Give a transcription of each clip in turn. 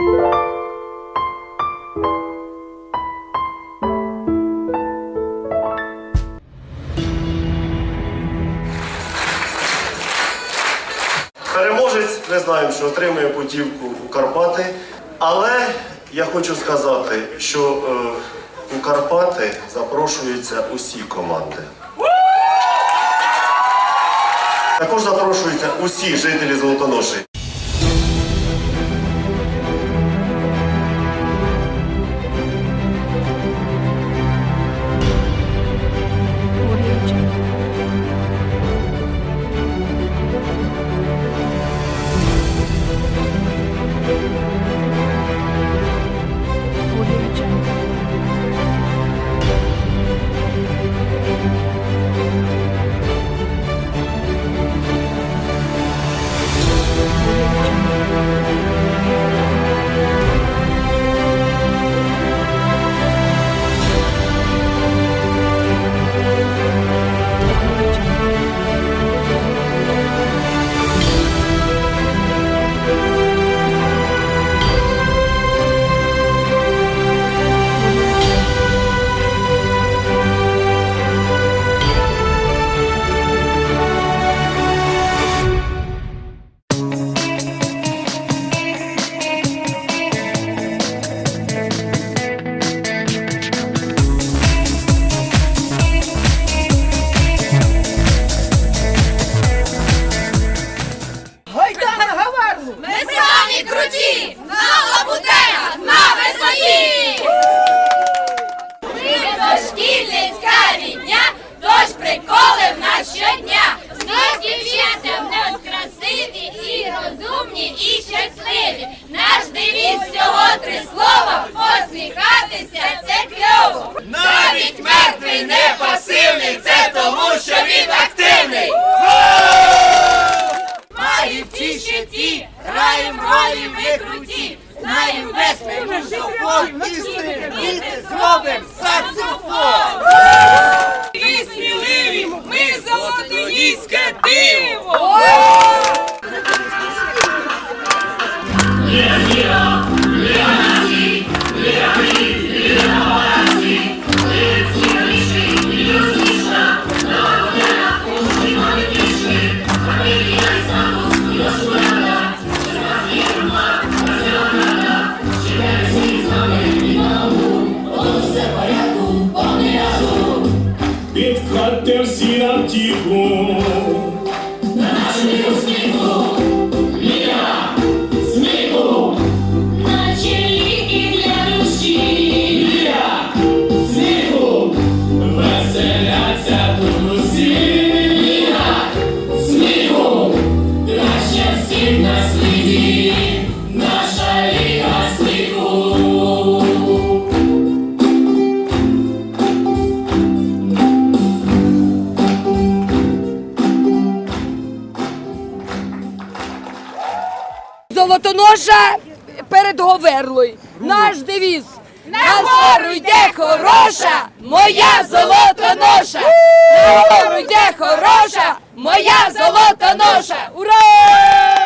Переможець, ми знаємо, що отримує путівку у Карпати. Але я хочу сказати, що е, у Карпати запрошуються усі команди. Також запрошуються усі жителі Золотоноші. Yes, Yes, we are. Золотоноша перед Говерлою. Наш девіз. Нагору йде хороша, моя золотоноша! Нагору йде хороша, моя золотоноша! Ура!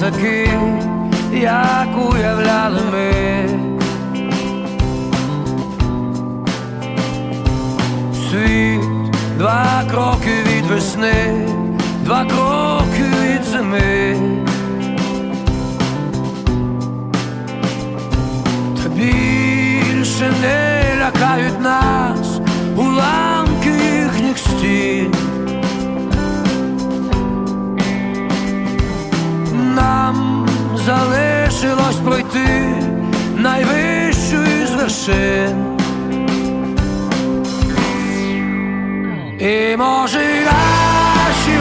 Такий, як уявляли ми. Світ два кроки від весни, два кроки від зими. Та більше не із вершин. І може наші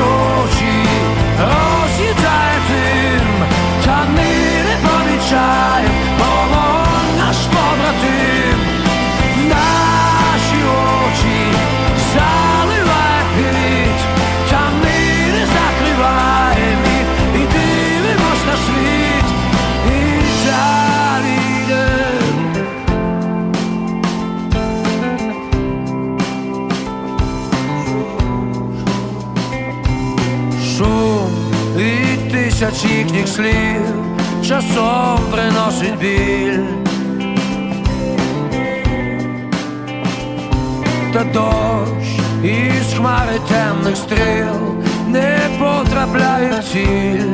їхніх слів часом приносить біль. Та дощ із хмари темних стріл не потрапляє в ціль.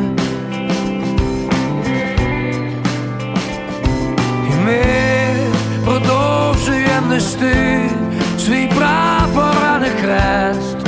І ми продовжуємо нести свій прапор, а не хрест.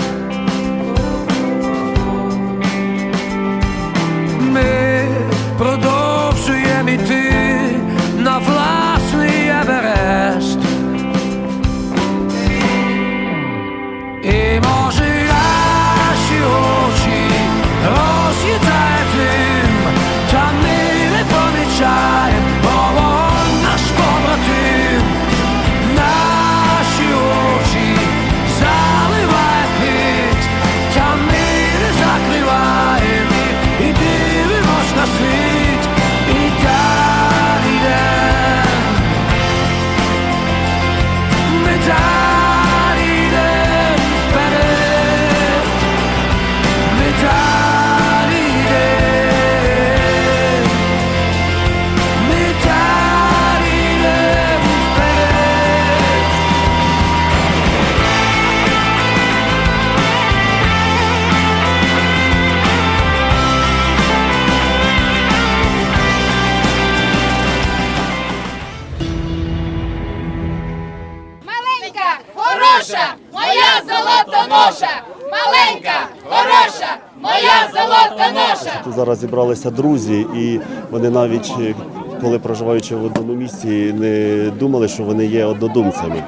Хороша, моя золотоноша! Маленька, хороша, моя золотоноша! Тут зараз зібралися друзі, і вони навіть е, коли проживаючи в одному місці, не думали, що вони є однодумцями.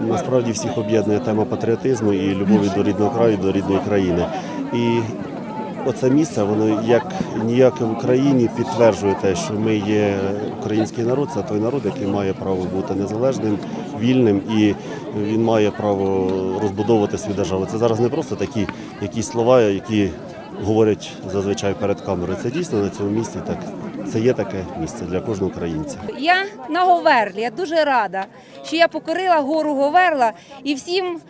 Насправді всіх об'єднує тема патріотизму і любові до рідного краю, до рідної країни. І оце місце, воно як ніяке в Україні підтверджує те, що ми є український народ, це той народ, який має право бути незалежним, вільним і він має право розбудовувати свою державу. Це зараз не просто такі якісь слова, які говорять зазвичай перед камерою. Це дійсно на цьому місці так. Це є таке місце для кожного українця. Я на Говерлі. Я дуже рада, що я покорила гору Говерла і всім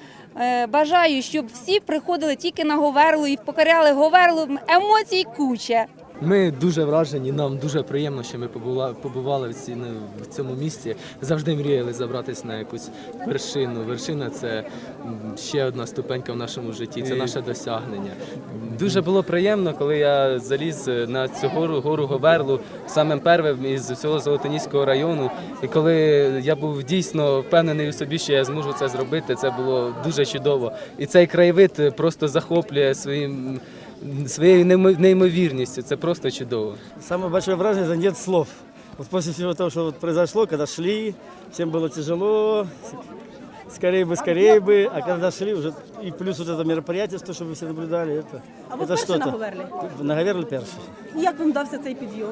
бажаю, щоб всі приходили тільки на Говерлу і покоряли Говерлу. Емоцій куча. Ми дуже вражені. Нам дуже приємно, що ми побували в, цьому місці. Завжди мріяли забратись на якусь вершину. Вершина це ще одна ступенька в нашому житті. Це наше досягнення. Дуже було приємно, коли я заліз на цю гору, гору Говерлу, самим первим із всього Золотоніського району. І коли я був дійсно впевнений у собі, що я зможу це зробити, це було дуже чудово. І цей краєвид просто захоплює своїм своєю неймо- неймовірністю. Це просто чудово. Самое большое вражение, это нет слов. Вот после всего того, что вот произошло, когда шли, всем было тяжело, скорее бы, скорее бы, а когда шли уже, и плюс вот это мероприятие, то, что вы все наблюдали, это, А ви это перші что-то. на Говерлі? На Говерле перший. Як вам дався цей підйом?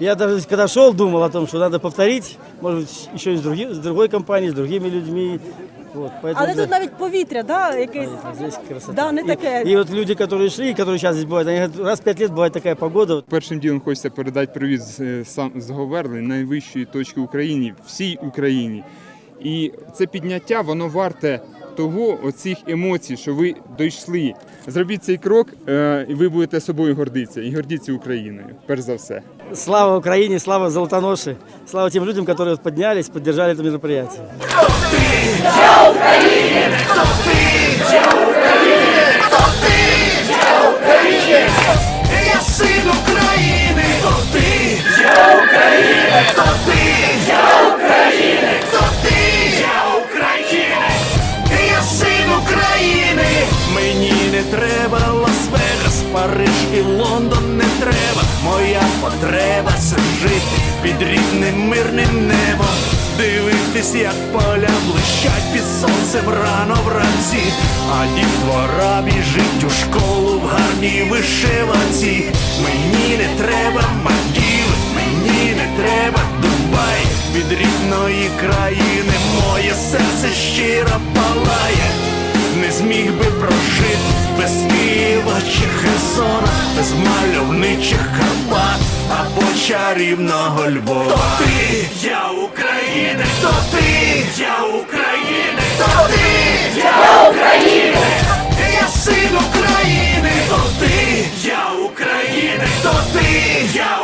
Я даже когда шел, думал о том, что надо повторить, может быть, еще и с, други- с другой компанией, с другими людьми. Вот, поэтому Але да, тут навіть повітря, да, якесь. здесь красота. Да, не и, таке. и вот люди, которые шли, которые сейчас здесь бывают, они говорят, раз в пять лет бывает такая погода, Першим ділом хочеться передати привіт з, е, сам з Говерли, найвищої точки в Україні, всій Україні. І це підняття, воно варте того, оцих емоцій, що ви дійшли. Зробіть цей крок, е, і ви будете собою гордитися і гордіться Україною, перш за все. Слава Украине, слава Золотоноши, слава тем людям, которые вот поднялись, поддержали это мероприятие. Я син України, то ти, я України, то ти, я України, сонцем рано вранці, а дітвора біжить у школу в гарній вишиванці. Мені не треба Мальдіви, мені не треба Дубай від рідної країни. Моє серце щиро палає, не зміг би прожити без Києва чи Херсона, без мальовничих Карпат або чарівного Львова. Хто ти? Я Українець! Хто ти? Я Українець! Хто ти? Я Українець! Я син України! Хто ти? Я Українець! Хто ти? Я